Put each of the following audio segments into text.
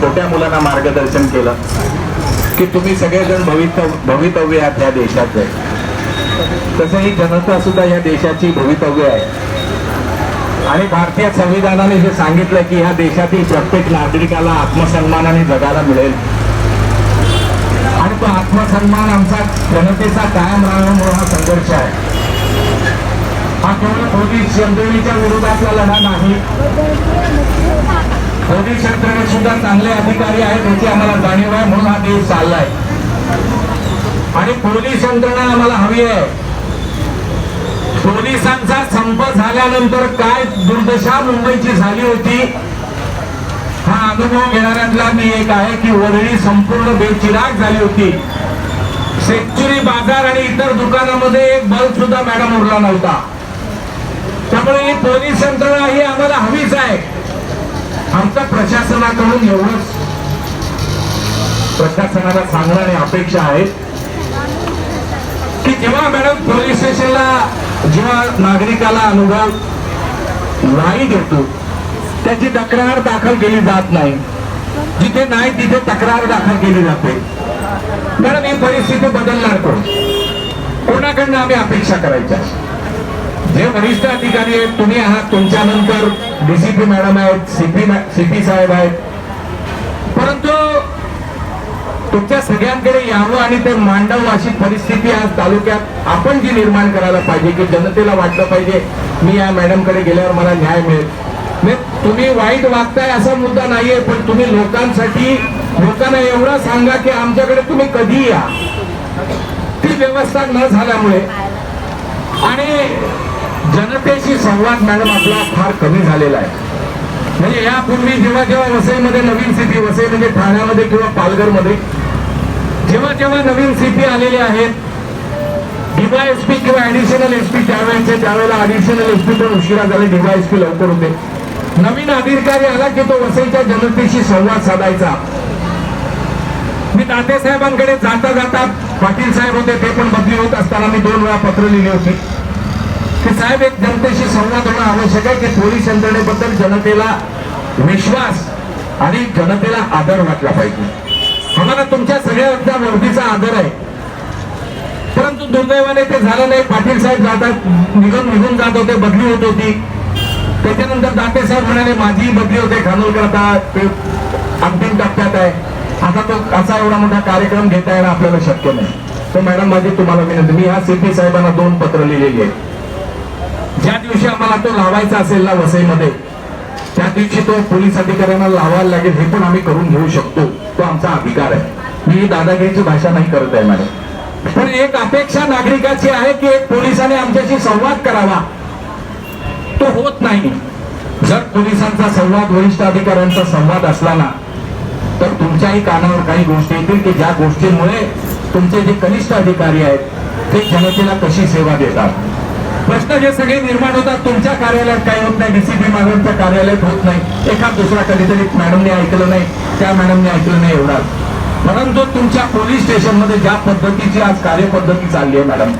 छोट्या मुलांना मार्गदर्शन केलं की तुम्ही सगळेजण भवितव्य भवितव्य आहात या देशाचे तसं ही जनता सुद्धा या देशाची भवितव्य आहे. आणि भारतीय संविधानाने जे सांगितलं की ह्या देशातील प्रत्येक नागरिकाला आत्मसन्मानाने जगायला मिळेल. परंतु आत्मसन्मान आमचा जनतेचा कायम राहण्यामुळे हा संघर्ष आहे. हा केवळ पोलीस यंत्रणेच्या विरोधातला लढा नाही. पोलीस यंत्रणेत सुद्धा चांगले अधिकारी आहेत याची आम्हाला जाणीव आहे म्हणून हा देश चाललाय. आणि पोलीस यंत्रणा आम्हाला हवी आहे. पोलिसांचा संप झाल्यानंतर काय दुर्दशा मुंबईची झाली होती हा अनुभव घेणाऱ्यातला मी एक आहे की वरळी संपूर्ण बेचिराग झाली होती. सेंचुरी बाजार आणि इतर दुकानामध्ये एक बल्ब सुद्धा मॅडम उरला नव्हता. त्यामुळे ही पोलीस यंत्रणा ही आम्हाला हवीच आहे. आमच्या प्रशासनाकडून एवढंच. प्रशासनाला सांगणं आणि अपेक्षा आहे. की जेव्हा मॅडम पोलीस स्टेशनला जेव्हा नागरिकाला अनुभव नाही देतो त्याची तक्रार दाखल केली जात नाही. जिथे नाही तिथे तक्रार दाखल केली जाते. मॅडम ही परिस्थिती बदलणार कोण? कोणाकडनं आम्ही अपेक्षा करायच्या? जे वरिष्ठ अधिकारी आहेत तुम्ही आहात तुमच्यानंतर डीसीपी मॅडम आहेत सीपी सीपी साहेब आहेत. परंतु तुमच्या सगळ्यांकडे यावं आणि ते मांडव अशी परिस्थिती आज तालुक्यात आपण जी निर्माण करायला पाहिजे की जनतेला वाटलं पाहिजे मी या मॅडमकडे गेल्यावर मला न्याय मिळेल. तुम्ही वाईट वागताय असा मुद्दा नाहीये पण तुम्ही लोकांसाठी लोकांना एवढं सांगा की आमच्याकडे तुम्ही कधी या. ती व्यवस्था न झाल्यामुळे. आणि जनतेशी संवाद मॅडम आपला फार कमी झालेला आहे. म्हणजे यापूर्वी जेव्हा जेव्हा वसईमध्ये नवीन सिटी वसई म्हणजे ठाण्यामध्ये किंवा पालघरमध्ये जेव्हा जेव्हा नवीन सिटी आलेले आहेत डीवायएसपी किंवा ऍडिशनल एसपी त्यावेळेचे त्यावेळेला ऍडिशनल एसपी पण उशिरा झाले डीवायएसपी लवकर होते. नवीन अधिकारी आला की तो वसईच्या जनतेशी संवाद साधायचा. मी ताते साहेबांकडे जाता जाता पाटील साहेब होते ते पण बदली होत असताना मी दोन वेळा पत्र लिहिली होती. की साहेब एक जनतेशी संवाद होणं आवश्यक आहे की पोलीस यंत्रणेबद्दल जनतेला विश्वास आणि जनतेला आदर वाटला पाहिजे. आम्हाला तुमच्या सगळ्या वर्दीचा आदर आहे. परंतु दुर्दैवाने ते झालं नाही. पाटील साहेब जातात निघून निघून जात होते बदली होत होती. त्याच्यानंतर दाते साहेब म्हणाले माझी बदली होते खानोलकर आता अंतिम टप्प्यात आहे. आता तो असा एवढा मोठा कार्यक्रम घेता येणं आपल्याला शक्य नाही. तर मॅडम माझी तुम्हाला विनंती मी ह्या सीपी साहेबांना दोन पत्र लिहिलेली आहे ज्या दिवशी आम्हाला तो लावायचा असेल ना वसईमध्ये त्या दिवशी तो पोलीस अधिकाऱ्यांना लावायला लागेल हे पण आम्ही करून घेऊ शकतो. तो आमचा अधिकार आहे. मी दादागिरीची भाषा नाही करत आहे मॅडम. पण एक अपेक्षा नागरिकाची आहे की एक पोलिसाने आमच्याशी संवाद करावा. तो होत नाही. जर पोलिसांचा संवाद वरिष्ठ अधिकाऱ्यांचा संवाद असला ना तर तुमच्याही कानावर काही गोष्टी येतील की ज्या गोष्टींमुळे तुमचे जे कनिष्ठ अधिकारी आहेत ते जनतेला कशी सेवा देतात? प्रश्न जे सगळे निर्माण होतात तुमच्या कार्यालयात काही होत नाही डीसीपी मॅडमच्या कार्यालयात होत नाही. एखाद दुसरा कधीतरी मॅडमने ऐकलं नाही त्या मॅडमने ऐकलं नाही एवढा. परंतु तुमच्या पोलीस स्टेशनमध्ये ज्या पद्धतीची आज कार्यपद्धती चालली आहे मॅडम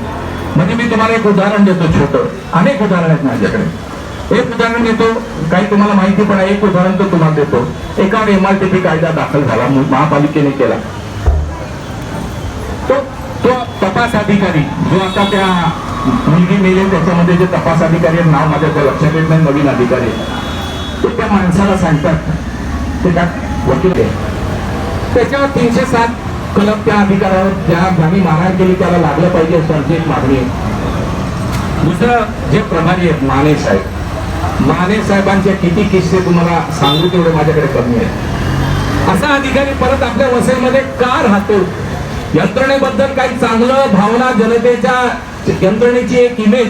म्हणजे मी तुम्हाला एक उदाहरण देतो छोटं. अनेक उदाहरण आहेत माझ्याकडे. एक उदाहरण देतो काही तुम्हाला माहिती पण आहे एक उदाहरण तो तुम्हाला देतो. एका एमआरटीपी कायदा दाखल झाला महापालिकेने केला. तो तो तपास अधिकारी जो आता त्या मुलगी मेले त्याच्यामध्ये जे तपास अधिकारी आहेत नाव माझ्या त्या लक्षात येत नाही नवीन अधिकारी ते त्या माणसाला सांगतात. ते त्या वकील त्याच्यावर तीनशे सात कलम त्या अधिकाऱ्यावर ज्या ज्यांनी मारहाण केली त्याला लागलं पाहिजे असं आमची एक मागणी आहे. दुसरं जे प्रभारी आहेत माने साहेब माने साहेबांचे किती किस्से तुम्हाला सांगू तेवढे माझ्याकडे कमी आहेत. असा अधिकारी परत आपल्या वसईमध्ये का राहतो यंत्रणेबद्दल काही चांगलं भावना जनतेच्या यंत्रणेची एक इमेज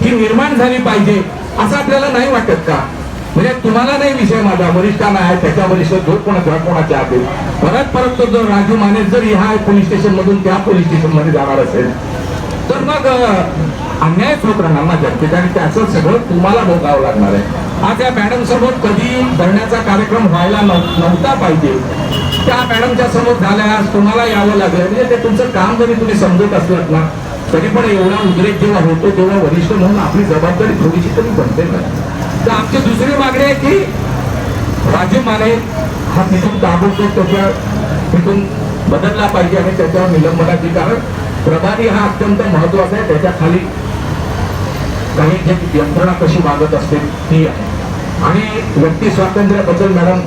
ही निर्माण झाली पाहिजे असं आपल्याला नाही वाटत का? म्हणजे तुम्हाला नाही विषय माझा वरिष्ठांना आहे त्याच्या वरिष्ठ जो कोणाचा कोणाच्या आहे परत परत तो जर राजू माने जर ह्या पोलीस स्टेशन मधून त्या पोलीस स्टेशनमध्ये जाणार असेल. तर मग अन्याय अन्यायच होत राहणार ना जनतेचा आणि त्याचं सगळं तुम्हाला भोगावं लागणार आहे. हा त्या मॅडम सोबत कधी धरण्याचा कार्यक्रम व्हायला नव्ह- नव्हता पाहिजे. त्या मॅडमच्या समोर झाल्यास तुम्हाला यावं लागलं. म्हणजे ते तुमचं काम जरी तुम्ही समजत असलात ना तरी पण एवढा उद्रेक जेव्हा होतो तेव्हा वरिष्ठ म्हणून आपली जबाबदारी थोडीशी तरी बनते ना. तर आमची दुसरी मागणी आहे की राजू माने हा तिथून ताबडतोब त्याच्या तिथून बदलला पाहिजे आणि त्याच्यावर निलंबनाची कारण. प्रभारी हा अत्यंत महत्त्वाचा आहे. त्याच्याखाली काही जे यंत्रणा कशी मागत असते ती आहे. आणि व्यक्ती स्वातंत्र्याबद्दल मॅडम